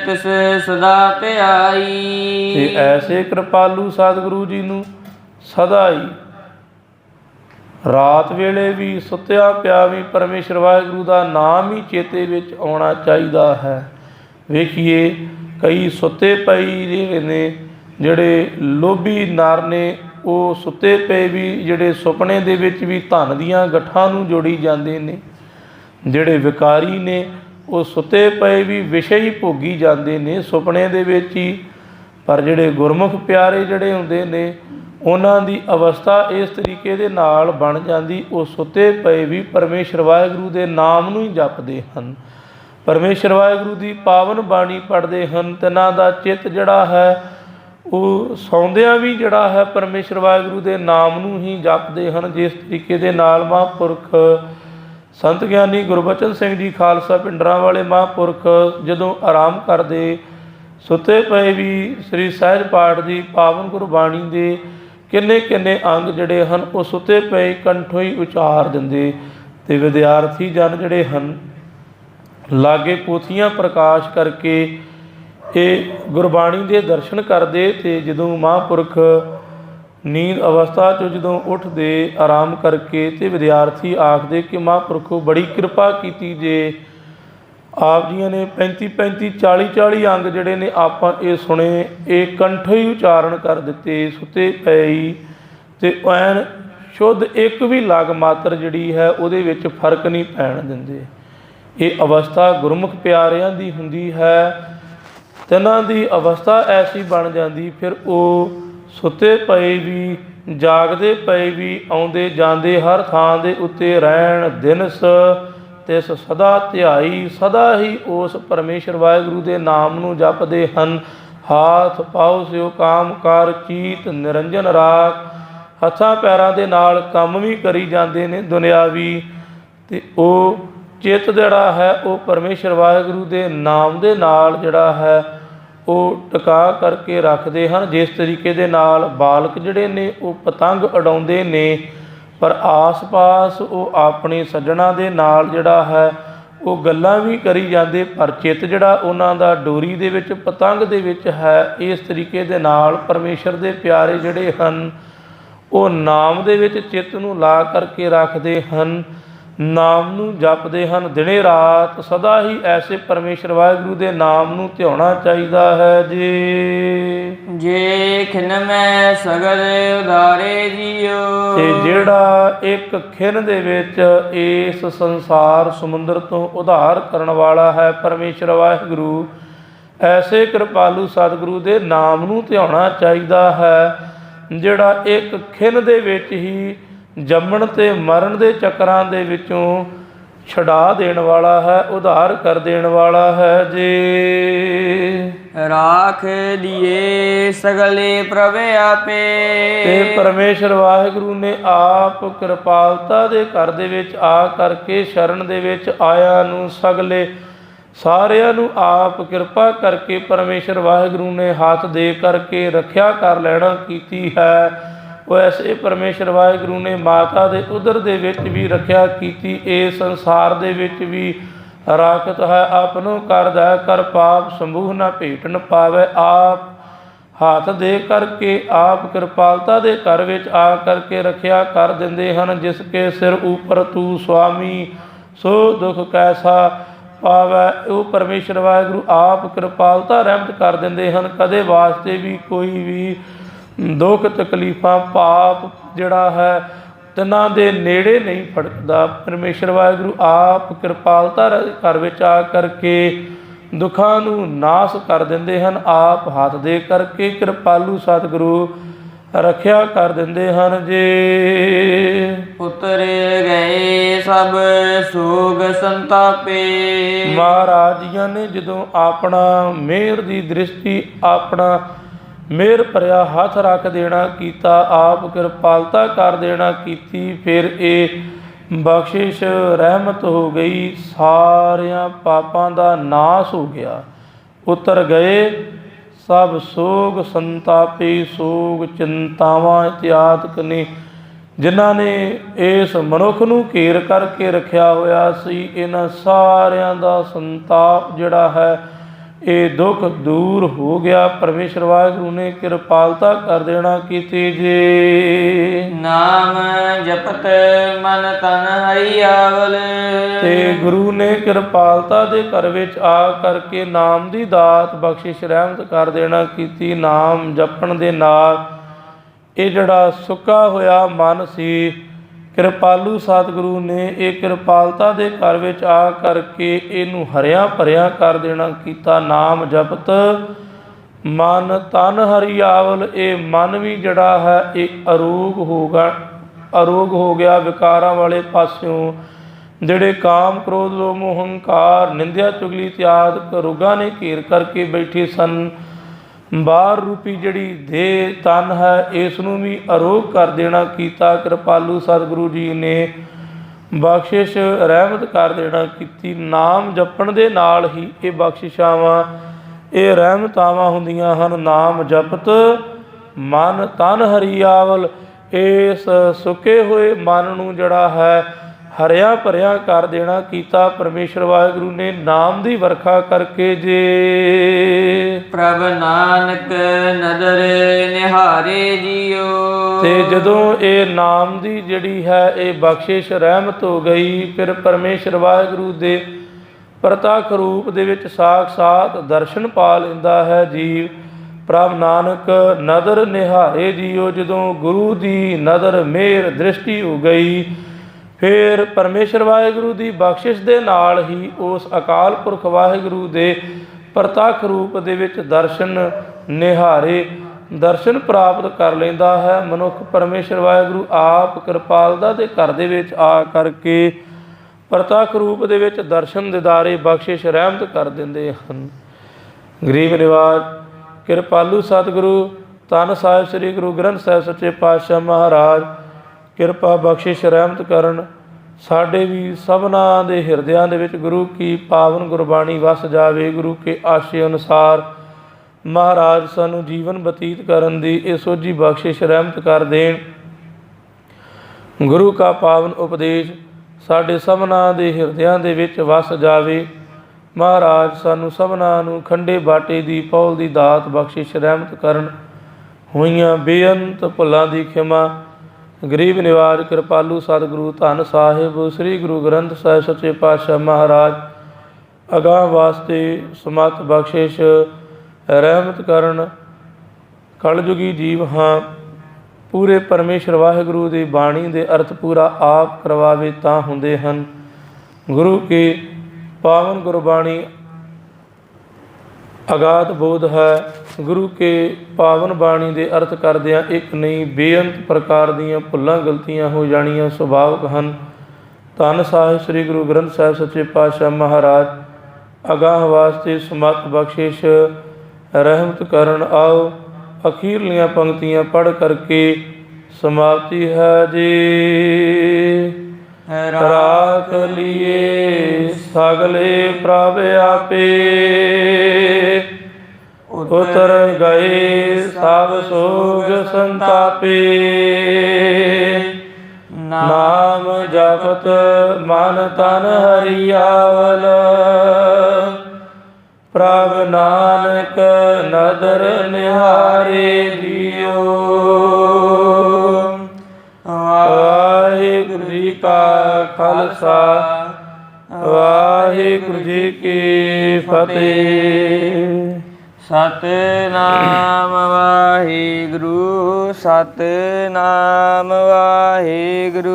S2: ਤਿਸ ਸਦਾ ਧਿਆਈ
S1: ਤੇ ਐਸੇ ਕਿਰਪਾਲੂ ਸਤਿਗੁਰੂ ਜੀ ਨੂੰ ਸਦਾ ਹੀ ਰਾਤ ਵੇਲੇ ਵੀ ਸੁੱਤਿਆ ਪਿਆ ਵੀ ਪਰਮੇਸ਼ਰ ਵਾਹਿਗੁਰੂ ਦਾ ਨਾਮ ਹੀ ਚੇਤੇ ਵਿੱਚ ਆਉਣਾ ਚਾਹੀਦਾ ਹੈ। ਵੇਖੀਏ ਕਈ ਸੁੱਤੇ ਪਈ ਜਿਹੜੇ ਨੇ ਜਿਹੜੇ ਲੋਭੀ ਨਰ ਨੇ, ਉਹ ਸੁੱਤੇ ਪਏ ਵੀ, ਜਿਹੜੇ ਸੁਪਨੇ ਦੇ ਵਿੱਚ ਵੀ ਧਨ ਦੀਆਂ ਗੱਠਾਂ ਨੂੰ ਜੋੜੀ ਜਾਂਦੇ ਨੇ, ਜਿਹੜੇ ਵਿਕਾਰੀ ਨੇ, ਉਹ ਸੁੱਤੇ ਪਏ ਵੀ ਵਿਸ਼ੇ ਹੀ ਭੋਗੀ ਜਾਂਦੇ ਨੇ, ਸੁਪਨੇ ਦੇ ਵਿੱਚ ਹੀ। ਪਰ ਜਿਹੜੇ ਗੁਰਮੁਖ ਪਿਆਰੇ ਜਿਹੜੇ ਹੁੰਦੇ ਨੇ, ਉਹਨਾਂ ਦੀ ਅਵਸਥਾ ਇਸ ਤਰੀਕੇ ਦੇ ਨਾਲ ਬਣ ਜਾਂਦੀ, ਉਹ ਸੁੱਤੇ ਪਏ ਵੀ ਪਰਮੇਸ਼ਰ ਵਾਹਿਗੁਰੂ ਦੇ ਨਾਮ ਨੂੰ ਹੀ ਜਪਦੇ ਹਨ। ਪਰਮੇਸ਼ਰ ਵਾਹਿਗੁਰੂ ਦੀ ਪਾਵਨ ਬਾਣੀ ਪੜ੍ਹਦੇ ਹਨ, ਤਿਨਾਂ ਦਾ ਚਿੱਤ ਜਿਹੜਾ ਹੈ ਉਹ ਸੌਂਦਿਆਂ ਵੀ ਜਿਹੜਾ ਹੈ ਪਰਮੇਸ਼ਰ ਵਾਹਿਗੁਰੂ ਦੇ ਨਾਮ ਨੂੰ ਹੀ ਜਪਦੇ ਹਨ, ਜਿਸ ਤਰੀਕੇ ਦੇ ਨਾਲ ਮਹਾਂਪੁਰਖ ਸੰਤ ਗਿਆਨੀ ਗੁਰਬਚਨ ਸਿੰਘ ਜੀ ਖਾਲਸਾ ਪਿੰਡਰਾਂ ਵਾਲੇ ਮਹਾਂਪੁਰਖ ਜਦੋਂ ਆਰਾਮ ਕਰਦੇ, ਸੁੱਤੇ ਪਏ ਵੀ ਸ੍ਰੀ ਸਹਿਜ ਪਾਠ ਦੀ ਪਾਵਨ ਗੁਰਬਾਣੀ ਦੇ ਕਿੰਨੇ ਕਿੰਨੇ ਅੰਗ ਜਿਹੜੇ ਹਨ, ਉਹ ਸੁੱਤੇ ਪਏ ਕੰਠੋਂ ਹੀ ਉਚਾਰ ਦਿੰਦੇ ਤੇ ਵਿਦਿਆਰਥੀ ਜਨ ਜਿਹੜੇ ਹਨ, ਲਾਗੇ ਪੋਥੀਆਂ ਪ੍ਰਕਾਸ਼ ਕਰਕੇ ਇਹ ਗੁਰਬਾਣੀ ਦੇ ਦਰਸ਼ਨ ਕਰਦੇ ਤੇ ਜਦੋਂ ਮਹਾਂਪੁਰਖ ਨੀਂਦ ਅਵਸਥਾ ਚੋਂ ਜਦੋਂ ਉੱਠਦੇ ਆਰਾਮ ਕਰਕੇ ਤੇ ਵਿਦਿਆਰਥੀ ਆਖਦੇ ਕਿ ਮਹਾਂਪੁਰਖੋ ਬੜੀ ਕਿਰਪਾ ਕੀਤੀ ਜੇ ਆਪ ਜੀਆਂ ਨੇ 35 35 40 40 ਅੰਗ ਜਿਹੜੇ ਨੇ ਆਪਾਂ ਇਹ ਸੁਣੇ, ਇਹ ਕੰਠ ਹੀ ਉਚਾਰਨ ਕਰ ਦਿੱਤੇ, ਸੁੱਤੇ ਪਏ ਹੀ ਤੇ ਐਨ ਸ਼ੁੱਧ ਇੱਕ ਵੀ ਲਗ ਮਾਤਰ ਜਿਹੜੀ ਹੈ ਉਹਦੇ ਵਿੱਚ ਫ਼ਰਕ ਨਹੀਂ ਪੈਣ ਦਿੰਦੇ। ਇਹ ਅਵਸਥਾ ਗੁਰਮੁਖ ਪਿਆਰਿਆਂ ਦੀ ਹੁੰਦੀ ਹੈ ਤਿਨਾਂ ਦੀ ਅਵਸਥਾ ਐਸੀ ਬਣ ਜਾਂਦੀ, ਫਿਰ ਉਹ ਸੁੱਤੇ ਪਏ ਵੀ, ਜਾਗਦੇ ਪਏ ਵੀ, ਆਉਂਦੇ ਜਾਂਦੇ ਹਰ ਥਾਂ ਦੇ ਉੱਤੇ ਰਹਿਣ ਦਿਨਸ, ਤਿਸ ਸਦਾ ਧਿਆਈ, ਸਦਾ ਹੀ ਉਸ ਪਰਮੇਸ਼ਰ ਵਾਹਿਗੁਰੂ ਦੇ ਨਾਮ ਨੂੰ ਜਪਦੇ ਹਨ। ਹਾਥ ਪਾਉ ਸਿਓ ਕਾਮ ਕਾਰ ਚੀਤ ਨਿਰੰਜਨ ਰਾਗ ਹੱਥਾਂ ਪੈਰਾਂ ਦੇ ਨਾਲ ਕੰਮ ਵੀ ਕਰੀ ਜਾਂਦੇ ਨੇ ਦੁਨਿਆਵੀ, ਤੇ ਉਹ ਚਿੱਤ ਜਿਹੜਾ ਹੈ ਉਹ ਪਰਮੇਸ਼ਰ ਵਾਹਿਗੁਰੂ ਦੇ ਨਾਮ ਦੇ ਨਾਲ ਜਿਹੜਾ ਹੈ ਉਹ ਟਿਕਾ ਕਰਕੇ ਰੱਖਦੇ ਹਨ। ਜਿਸ ਤਰੀਕੇ ਦੇ ਨਾਲ ਬਾਲਕ ਜਿਹੜੇ ਨੇ ਉਹ ਪਤੰਗ ਉਡਾਉਂਦੇ ਨੇ, ਪਰ ਆਸ-ਪਾਸ ਉਹ ਆਪਣੇ ਸੱਜਣਾ ਦੇ ਨਾਲ ਜਿਹੜਾ ਹੈ ਉਹ ਗੱਲਾਂ ਵੀ ਕਰੀ ਜਾਂਦੇ, ਪਰ ਚਿੱਤ ਜਿਹੜਾ ਉਹਨਾਂ ਦਾ ਡੋਰੀ ਦੇ ਵਿੱਚ, ਪਤੰਗ ਦੇ ਵਿੱਚ ਹੈ, ਇਸ ਤਰੀਕੇ ਦੇ ਨਾਲ ਪਰਮੇਸ਼ਰ ਦੇ ਪਿਆਰੇ ਜਿਹੜੇ ਹਨ, ਉਹ ਨਾਮ ਦੇ ਵਿੱਚ ਚਿੱਤ ਨੂੰ ਲਾ ਕਰਕੇ ਰੱਖਦੇ ਹਨ। ਨਾਮ ਨੂੰ ਜਪਦੇ ਹਨ। ਦਿਨੇ ਰਾਤ ਸਦਾ ਹੀ ਐਸੇ ਪਰਮੇਸ਼ਰ ਵਾਹਿਗੁਰੂ ਦੇ ਨਾਮ ਨੂੰ ਧਿਆਉਣਾ ਚਾਹੀਦਾ ਹੈ। ਜੀ
S2: ਜੇ ਖਿਨ ਮੈਂ ਸਗਲ ਉਦਾਰੇ ਜੀਓ।
S1: ਤੇ ਜਿਹੜਾ ਇੱਕ ਖਿਨ ਦੇ ਵਿੱਚ ਇਸ ਸੰਸਾਰ ਸਮੁੰਦਰ ਤੋਂ ਉਧਾਰ ਕਰਨ ਵਾਲਾ ਹੈ ਪਰਮੇਸ਼ਰ ਵਾਹਿਗੁਰੂ ਐਸੇ ਕਿਰਪਾਲੂ ਸਤਿਗੁਰੂ ਦੇ ਨਾਮ ਨੂੰ ਧਿਆਉਣਾ ਚਾਹੀਦਾ ਹੈ। ਜਿਹੜਾ ਇੱਕ ਖਿਨ ਦੇ ਵਿੱਚ ਹੀ ਜੰਮਣ ਤੇ ਮਰਨ ਦੇ ਚੱਕਰਾਂ ਦੇ ਵਿੱਚੋਂ ਛਡਾ ਦੇਣ ਵਾਲਾ ਹੈ ਉਧਾਰ ਕਰ ਦੇਣ ਵਾਲਾ ਹੈ ਜੀ।
S2: ਰਾਖ ਦੀਏ ਸਗਲੇ ਪ੍ਰਭ ਆਪੇ।
S1: ਤੇ ਪਰਮੇਸ਼ਰ ਵਾਹਿਗੁਰੂ ਨੇ ਆਪ ਕਿਰਪਾਲਤਾ ਦੇ ਘਰ ਦੇ ਵਿੱਚ ਆ ਕਰਕੇ ਸ਼ਰਨ ਦੇ ਵਿੱਚ ਆਇਆ ਨੂੰ ਸਗਲੇ ਸਾਰਿਆਂ ਨੂੰ ਆਪ ਕਿਰਪਾ ਕਰਕੇ ਪਰਮੇਸ਼ਰ ਵਾਹਿਗੁਰੂ ਨੇ ਹੱਥ ਦੇ ਕਰਕੇ ਰੱਖਿਆ ਕਰ ਲੈਣਾ ਕੀਤੀ ਹੈ। ਉਹ ਐਸੇ ਪਰਮੇਸ਼ਰ ਵਾਹਿਗੁਰੂ ਨੇ ਮਾਤਾ ਦੇ ਉਦਰ ਦੇ ਵਿੱਚ ਵੀ ਰੱਖਿਆ ਕੀਤੀ, ਇਹ ਸੰਸਾਰ ਦੇ ਵਿੱਚ ਵੀ ਰਾਖਤ ਹੈ। ਆਪਨੋ ਕਰਦਾ ਕਰ ਪਾਪ ਸਮੂਹ ਨਾ ਭੇਟਣ ਪਾਵੇ। ਆਪ ਹੱਥ ਦੇ ਕਰਕੇ, ਆਪ ਕਿਰਪਾਲਤਾ ਦੇ ਘਰ ਵਿੱਚ ਆ ਕਰਕੇ ਰੱਖਿਆ ਕਰ ਦਿੰਦੇ ਹਨ, ਜਿਸ ਕੇ ਸਿਰ ਉਪਰ ਤੂੰ ਸੁਆਮੀ, ਸੋ ਦੁਖ ਕੈਸਾ ਪਾਵੈ। ਉਹ ਪਰਮੇਸ਼ਰ ਵਾਹਿਗੁਰੂ ਆਪ ਕਿਰਪਾਲਤਾ ਰਹਿਮਤ ਕਰ ਦਿੰਦੇ ਹਨ। ਕਦੇ ਵਾਸਤੇ ਵੀ ਕੋਈ ਵੀ ਦੁੱਖ ਤਕਲੀਫਾਂ ਪਾਪ ਜਿਹੜਾ ਹੈ ਤਿਨਾਂ ਦੇ ਨੇੜੇ ਨਹੀਂ ਫੜਕਦਾ ਪਰਮੇਸ਼ਰ ਵਾਹਿਗੁਰੂ ਆਪ ਕਿਰਪਾਲਤਾ ਘਰ ਵਿੱਚ ਆ ਕਰਕੇ ਦੁੱਖਾਂ ਨੂੰ ਨਾਸ ਕਰ ਦਿੰਦੇ ਹਨ ਆਪ ਹੱਥ ਦੇ ਕਰਕੇ ਕਿਰਪਾਲੂ ਸਤਿਗੁਰੂ ਰੱਖਿਆ ਕਰ ਦਿੰਦੇ ਹਨ ਜੀ।
S2: ਉਤਰ ਗਏ ਸਭ ਸੋਗ ਸੰਤਾਪੇ।
S1: ਮਹਾਰਾਜ ਜੀਆਂ ਨੇ ਜਦੋਂ ਆਪਣਾ ਮਿਹਰ ਦੀ ਦ੍ਰਿਸ਼ਟੀ ਆਪਣਾ ਮੇਰ ਭਰਿਆ ਹੱਥ ਰੱਖ ਦੇਣਾ, ਕੀਤਾ ਆਪ ਕਿਰਪਾਲਤਾ ਕਰ ਦੇਣਾ, ਕੀਤੀ ਫਿਰ ਇਹ ਬਖਸ਼ਿਸ਼ ਰਹਿਮਤ ਹੋ ਗਈ, ਸਾਰਿਆਂ ਪਾਪਾਂ ਦਾ ਨਾਸ ਹੋ ਗਿਆ। ਉਤਰ ਗਏ, ਸਭ ਸੋਗ ਸੰਤਾਪੇ, ਸੋਗ ਚਿੰਤਾਵਾਂ ਇਤਿਆਦਿਕ ਨੇ। ਜਿਨ੍ਹਾਂ ਨੇ ਇਸ ਮਨੁੱਖ ਨੂੰ ਘੇਰ ਕਰਕੇ ਰੱਖਿਆ ਹੋਇਆ ਸੀ, ਇਹਨਾਂ ਸਾਰਿਆਂ ਦਾ ਸੰਤਾਪ ਜਿਹੜਾ ਹੈ ਇਹ ਦੁੱਖ ਦੂਰ ਹੋ ਗਿਆ। ਪਰਮੇਸ਼ਰ ਵਾਹਿਗੁਰੂ ਨੇ ਕਿਰਪਾਲਤਾ ਕਰ ਦੇਣਾ ਕੀਤੀ ਜੀ
S2: ਨਾਮ ਜਪਤ ਮਨ ਤਨ ਹਰੀ ਆਵਲ।
S1: ਤੇ ਗੁਰੂ ਨੇ ਕਿਰਪਾਲਤਾ ਦੇ ਘਰ ਵਿੱਚ ਆ ਕਰਕੇ ਨਾਮ ਦੀ ਦਾਤ ਬਖਸ਼ਿਸ਼ ਰਹਿਮਤ ਕਰ ਦੇਣਾ ਕੀਤੀ। ਨਾਮ ਜਪਣ ਦੇ ਨਾਲ ਇਹ ਜਿਹੜਾ ਸੁੱਕਾ ਹੋਇਆ ਮਨ ਸੀ ਕਿਰਪਾਲੂ ਸਤਿਗੁਰੂ ਨੇ ਇਹ ਕਿਰਪਾਲਤਾ ਦੇ ਘਰ ਵਿੱਚ ਆ ਕਰਕੇ ਇਹਨੂੰ ਹਰਿਆ ਭਰਿਆ ਕਰ ਦੇਣਾ, ਕੀਤਾ ਨਾਮ ਜਪਤ। ਮਨ ਤਨ ਹਰੀ ਆਵਲ, ਇਹ ਮਨ ਵੀ ਜਿਹੜਾ ਹੈ, ਇਹ ਅਰੋਗ ਹੋਗਾ ਅਰੋਗ ਹੋ ਗਿਆ ਵਿਕਾਰਾਂ ਵਾਲੇ ਪਾਸਿਓਂ। ਜਿਹੜੇ ਕਾਮ ਕ੍ਰੋਧ, ਲੋਭ ਹੰਕਾਰ, ਨਿੰਦਿਆ, ਚੁਗਲੀ ਇਤਿਆਦਿ ਰੋਗਾਂ ਨੇ ਘੇਰ ਕਰਕੇ ਬੈਠੇ ਸਨ। ਬਾਹਰ ਰੂਪੀ ਜਿਹੜੀ ਦੇ ਤਨ ਹੈ, ਇਸ ਨੂੰ ਵੀ ਅਰੋਗ ਕਰ ਦੇਣਾ ਕੀਤਾ। ਕਿਰਪਾਲੂ ਸਤਿਗੁਰੂ ਜੀ ਨੇ ਬਖਸ਼ਿਸ਼ ਰਹਿਮਤ ਕਰ ਦੇਣਾ ਕੀਤੀ। ਨਾਮ ਜਪਣ ਦੇ ਨਾਲ ਹੀ ਇਹ ਬਖਸ਼ਿਸ਼ਾਵਾਂ, ਇਹ ਰਹਿਮਤਾਵਾਂ ਹੁੰਦੀਆਂ ਹਨ। ਨਾਮ ਜਪਤ ਮਨ ਤਨ ਹਰੀਆਵਲ ਇਸ ਸੁਕੇ ਹੋਏ ਮਨ ਨੂੰ ਜਿਹੜਾ ਹੈ ਹਰਿਆ ਭਰਿਆ ਕਰ ਦੇਣਾ ਕੀਤਾ ਪਰਮੇਸ਼ਰ ਵਾਹਿਗੁਰੂ ਨੇ ਨਾਮ ਦੀ ਵਰਖਾ ਕਰਕੇ ਜੇ।
S2: ਪ੍ਰਭ ਨਾਨਕ ਨਦਰ ਨਿਹਾਰੇ ਜੀਓ।
S1: ਤੇ ਜਦੋਂ ਇਹ ਨਾਮ ਦੀ ਜਿਹੜੀ ਹੈ ਇਹ ਬਖਸ਼ਿਸ਼ ਰਹਿਮਤ ਹੋ ਗਈ ਫਿਰ ਪਰਮੇਸ਼ਰ ਵਾਹਿਗੁਰੂ ਦੇ ਪ੍ਰਤੱਖ ਰੂਪ ਦੇ ਵਿੱਚ ਸਾਖਸਾਤ ਦਰਸ਼ਨ ਪਾ ਲੈਂਦਾ ਹੈ ਜੀਵ। ਪ੍ਰਭ ਨਾਨਕ ਨਦਰ ਨਿਹਾਰੇ ਜੀਓ ਜਦੋਂ ਗੁਰੂ ਦੀ ਨਦਰ ਮੇਰ ਦ੍ਰਿਸ਼ਟੀ ਹੋ ਗਈ ਫਿਰ ਪਰਮੇਸ਼ਰ ਵਾਹਿਗੁਰੂ ਦੀ ਬਖਸ਼ਿਸ਼ ਦੇ ਨਾਲ ਹੀ ਉਸ ਅਕਾਲ ਪੁਰਖ ਵਾਹਿਗੁਰੂ ਦੇ ਪ੍ਰਤੱਖ ਰੂਪ ਦੇ ਵਿੱਚ ਦਰਸ਼ਨ ਨਿਹਾਰੇ, ਦਰਸ਼ਨ ਪ੍ਰਾਪਤ ਕਰ ਲੈਂਦਾ ਹੈ। ਮਨੁੱਖ ਪਰਮੇਸ਼ਰ ਵਾਹਿਗੁਰੂ ਆਪ ਕਿਰਪਾਲਤਾ ਦੇ ਘਰ ਦੇ ਵਿੱਚ ਆ ਕਰਕੇ ਪ੍ਰਤੱਖ ਰੂਪ ਦੇ ਵਿੱਚ ਦਰਸ਼ਨ ਦਿਦਾਰੇ ਬਖਸ਼ਿਸ਼ ਰਹਿਮਤ ਕਰ ਦਿੰਦੇ ਹਨ। ਗਰੀਬ ਨਿਵਾਜ, ਕਿਰਪਾਲੂ ਸਤਿਗੁਰੂ ਤਨ ਸਾਹਿਬ ਸ੍ਰੀ ਗੁਰੂ ਗ੍ਰੰਥ ਸਾਹਿਬ ਸੱਚੇ ਪਾਤਸ਼ਾਹ ਮਹਾਰਾਜ ਕਿਰਪਾ ਬਖਸ਼ਿਸ਼ ਰਹਿਮਤ ਕਰਨ। ਸਾਡੇ ਵੀ ਸਭਨਾ ਦੇ ਹਿਰਦਿਆਂ ਦੇ ਵਿੱਚ ਗੁਰੂ ਕੀ ਪਾਵਨ ਗੁਰਬਾਣੀ ਵਸ ਜਾਵੇ, ਗੁਰੂ ਕੇ ਆਸ਼ੇ ਅਨੁਸਾਰ। ਮਹਾਰਾਜ ਸਾਨੂੰ ਜੀਵਨ ਬਤੀਤ ਕਰਨ ਦੀ ਇਹ ਸੋਝੀ ਬਖਸ਼ਿਸ਼ ਰਹਿਮਤ ਕਰ ਦੇਣ। ਗੁਰੂ ਕਾ ਪਾਵਨ ਉਪਦੇਸ਼ ਸਾਡੇ ਸਭਨਾ ਦੇ ਹਿਰਦਿਆਂ ਦੇ ਵਿੱਚ ਵਸ ਜਾਵੇ। ਮਹਾਰਾਜ ਸਾਨੂੰ ਸਭਨਾ ਨੂੰ ਖੰਡੇ ਬਾਟੇ ਦੀ, ਪੌਲ ਦੀ ਦਾਤ ਬਖਸ਼ਿਸ਼ ਰਹਿਮਤ ਕਰਨ। ਹੋਈਆਂ ਬੇਅੰਤ ਭੁੱਲਾਂ ਦੀ ਖਿਮਾ ਗਰੀਬ ਨਿਵਾਜ, ਕਿਰਪਾਲੂ ਸਤਿਗੁਰੂ ਧੰਨ ਸਾਹਿਬ, ਸ੍ਰੀ ਗੁਰੂ ਗ੍ਰੰਥ ਸਾਹਿਬ ਸੱਚੇ ਪਾਤਸ਼ਾਹ ਮਹਾਰਾਜ, ਅਗਾਹ ਵਾਸਤੇ ਸਮਤ ਬਖਸ਼ਿਸ਼, ਰਹਿਮਤ ਕਰਨ, ਕਲਯੁਗੀ ਜੀਵ ਹਾਂ, ਪੂਰੇ ਪਰਮੇਸ਼ਰ ਵਾਹਿਗੁਰੂ ਦੀ ਬਾਣੀ ਦੇ ਅਰਥ ਪੂਰਾ ਆਪ ਕਰਵਾਵੇ ਤਾਂ ਹੁੰਦੇ ਹਨ। ਗੁਰੂ ਕੀ ਪਾਵਨ ਗੁਰਬਾਣੀ ਅਗਾਧ ਬੋਧ ਹੈ, ਗੁਰੂ ਕੇ ਪਾਵਨ ਬਾਣੀ ਦੇ ਅਰਥ ਕਰਦਿਆਂ ਇੱਕ ਨਹੀਂ ਬੇਅੰਤ ਪ੍ਰਕਾਰ ਦੀਆਂ ਭੁੱਲਾਂ ਗਲਤੀਆਂ ਹੋ ਜਾਣੀਆਂ ਸੁਭਾਵਕ ਹਨ। ਧੰਨ ਸਾਹਿਬ ਸ੍ਰੀ ਗੁਰੂ ਗ੍ਰੰਥ ਸਾਹਿਬ ਸੱਚੇ ਪਾਤਸ਼ਾਹ ਮਹਾਰਾਜ, ਅਗਾਹ ਵਾਸਤੇ ਸਮਤ ਬਖਸ਼ਿਸ਼, ਰਹਿਮਤ ਕਰਨ ਆਓ, ਅਖੀਰਲੀਆਂ ਪੰਕਤੀਆਂ ਪੜ ਕਰਕੇ ਸਮਾਪਤੀ ਹੈ ਜੀ। ਰਾਖ ਲਿਏ, ਸਗਲੇ ਪ੍ਰਭ ਆਪੇ। ਉਤਰ ਗਏ ਸਭ ਸੋਗ ਸੰਤਾਪੇ। ਨਾਮ ਜਪਤ ਮਨ ਤਨ ਹਰਿਆਵਲ। ਪ੍ਰਭ ਨਾਨਕ ਨਦਰ ਨਿਹਾਰੇ ਦਿਓ। ਵਾਹਿਗੁਰੂ ਜੀ ਕਾ ਖਾਲਸਾ। ਵਾਹਿਗੁਰੂ ਜੀ ਕੀ ਫਤਿਹ।
S2: ਸਤਨਾਮ ਵਾਹਿਗੁਰੂ ਸਤਨਾਮ ਵਾਹਿਗੁਰੂ।